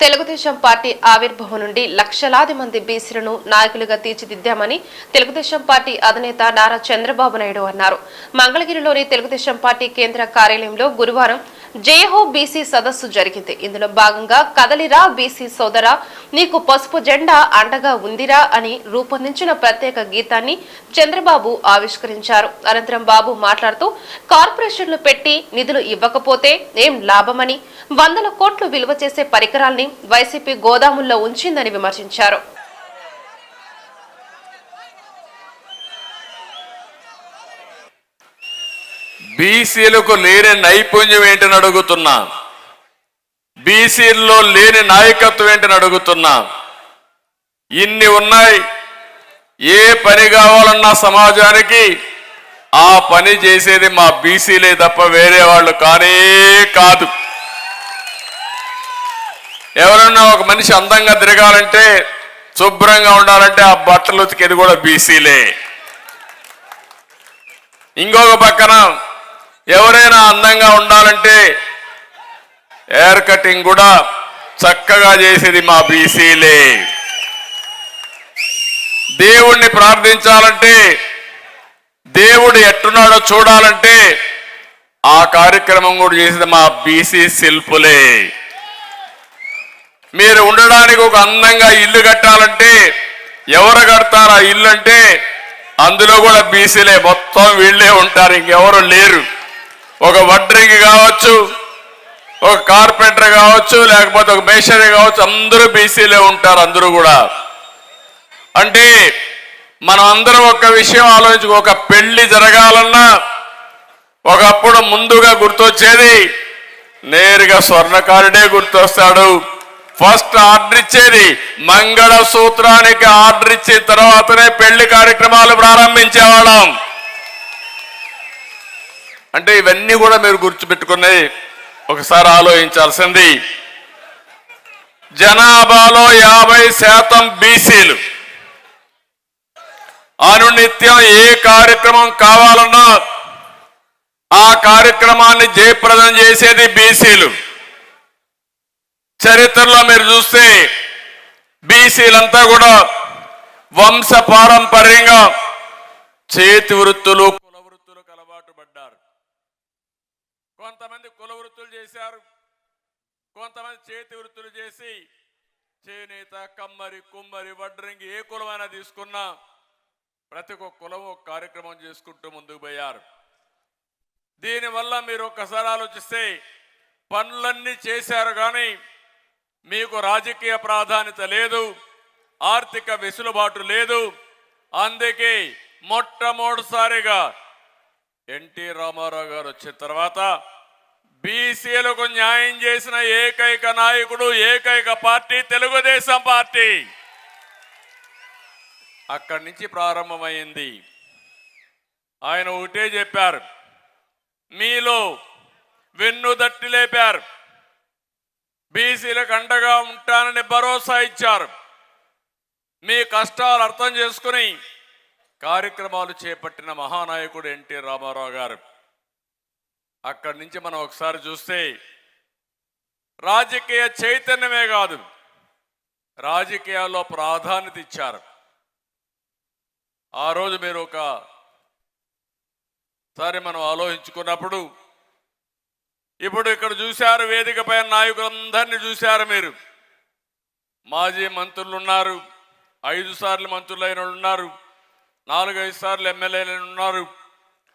Telugu Desam party ఆవిర్భావం నుండి లక్షలాది మంది బీసీలను నాయకులుగా తీర్చిదిద్దామని తెలుగుదేశం పార్టీ అధినేత నారా చంద్రబాబు నాయుడు అన్నారు. మంగళగిరిలోని తెలుగుదేశం పార్టీ కేంద్ర కార్యాలయంలో గురువారం జేహో బీసీ సదస్సు జరిగింది. ఇందులో భాగంగా కదలిరా బీసీ సోదరా నీకు పసుపు జెండా అండగా ఉందిరా అని రూపొందించిన ప్రత్యేక గీతాన్ని చంద్రబాబు ఆవిష్కరించారు. అనంతరం బాబు మాట్లాడుతూ కార్పొరేషన్లు పెట్టి నిధులు ఇవ్వకపోతే ఏం లాభమని వందల కోట్లు విలువ చేసే పరికరాల్ని వైసీపీ గోదాముల్లో ఉంచిందని విమర్శించారు. బీసీలకు లేని నైపుణ్యం ఏంటని అడుగుతున్నా. బీసీల్లో లేని నాయకత్వం ఏంటని అడుగుతున్నా. ఇన్ని ఉన్నాయి. ఏ పని కావాలన్నా సమాజానికి ఆ పని చేసేది మా బీసీలే తప్ప వేరే వాళ్ళు కానే కాదు. ఎవరన్నా ఒక మనిషి అందంగా తిరగాలంటే శుభ్రంగా ఉండాలంటే ఆ బట్టలు ఉతికేది కూడా బీసీలే. ఇంకొక పక్కన ఎవరైనా అందంగా ఉండాలంటే హెయిర్ కటింగ్ కూడా చక్కగా చేసేది మా బీసీలే. దేవుణ్ణి ప్రార్థించాలంటే దేవుడు ఎట్టున్నాడో చూడాలంటే ఆ కార్యక్రమం కూడా చేసేది మా బీసీ శిల్పులే. మీరు ఉండడానికి ఒక అందంగా ఇల్లు కట్టాలంటే ఎవరు కడతారు ఆ ఇల్లు అంటే అందులో కూడా బీసీలే మొత్తం వీళ్ళే ఉంటారు ఇంకెవరు లేరు. ఒక వడ్రింగ్ కావచ్చు ఒక కార్పెంటర్ కావచ్చు లేకపోతే ఒక మేషరీ కావచ్చు అందరూ బీసీలే ఉంటారు అందరూ కూడా. అంటే మనం అందరం ఒక విషయం ఆలోచించుకో ఒక పెళ్ళి జరగాలన్నా ఒకప్పుడు ముందుగా గుర్తొచ్చేది నేరుగా స్వర్ణకారుడే గుర్తొస్తాడు. ఫస్ట్ ఆర్డర్ ఇచ్చేది మంగళ సూత్రానికి ఆర్డర్ ఇచ్చిన తర్వాతనే పెళ్ళి కార్యక్రమాలు ప్రారంభించేవాళ్ళం. అంటే ఇవన్నీ కూడా మీరు గుర్తుపెట్టుకుని ఒకసారి ఆలోచించాల్సింది. జనాభాలో యాభై శాతం బీసీలు. అనునిత్యం ఏ కార్యక్రమం కావాలన్నా ఆ కార్యక్రమాన్ని జయప్రదం చేసేది బీసీలు. చరిత్రలో మీరు చూస్తే బీసీలంతా కూడా వంశ పారంపర్యంగా చేతి వృత్తులు కొంతమంది కుల వృత్తులు చేశారు. కొంతమంది చేతి వృత్తులు చేసి చేనేత కమ్మరి కుమ్మరి వడ్రంగి ఏ కులమైనా తీసుకున్నా ప్రతి ఒక్క కులం ఒక కార్యక్రమం చేసుకుంటూ ముందుకు పోయారు. దీనివల్ల మీరు ఒక్కసారి ఆలోచిస్తే పనులన్నీ చేశారు కానీ మీకు రాజకీయ ప్రాధాన్యత లేదు ఆర్థిక వెసులుబాటు లేదు. అందుకే మొట్టమొదటిసారిగా ఎన్టీ రామారావు గారు వచ్చిన తర్వాత బీసీలకు న్యాయం చేసిన ఏకైక నాయకుడు ఏకైక పార్టీ తెలుగుదేశం పార్టీ. అక్కడి నుంచి ప్రారంభమైంది. ఆయన ఒకటే చెప్పారు మీలో వెన్ను దట్టి లేపారు. బీసీలకు అండగా ఉంటానని భరోసా ఇచ్చారు. మీ కష్టాలు అర్థం చేసుకుని కార్యక్రమాలు చేపట్టిన మహానాయకుడు ఎన్టీ రామారావు గారు. అక్కడి నుంచి మనం ఒకసారి చూస్తే రాజకీయ చైతన్యమే కాదు రాజకీయాల్లో ప్రాధాన్యత ఇచ్చారు. ఆ రోజు మీరు ఒక సారి మనం ఆలోచించుకున్నప్పుడు ఇప్పుడు ఇక్కడ చూశారు వేదిక పైన నాయకులందరినీ చూశారు మీరు. మాజీ మంత్రులు ఉన్నారు ఐదు సార్లు మంత్రులు ఉన్నారు నాలుగైదు సార్లు ఎమ్మెల్యేలు ఉన్నారు.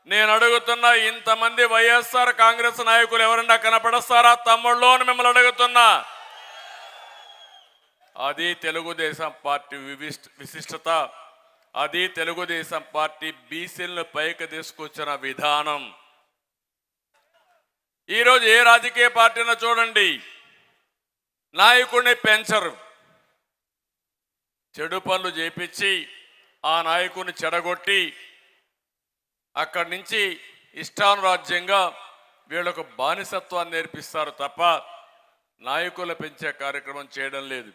నేను అడుగుతున్నా ఇంతమంది వైఎస్ఆర్ కాంగ్రెస్ నాయకులు ఎవరన్నా కనపడస్తారా? తమ్ముళ్ళు అని మిమ్మల్ని అడుగుతున్నా. అది తెలుగుదేశం పార్టీ వివిష్ విశిష్టత. అది తెలుగుదేశం పార్టీ బీసీలను పైకి తీసుకొచ్చిన విధానం. ఈరోజు ఏ రాజకీయ పార్టీనో చూడండి. నాయకుడిని పెంచరు. చెడు పనులు చేపించి ఆ నాయకుడిని చెడగొట్టి అక్కడి నుంచి ఇష్టానురాజ్యంగా వీళ్ళకు బానిసత్వాన్ని నేర్పిస్తారు తప్ప నాయకులు పెంచే కార్యక్రమం చేయడం లేదు.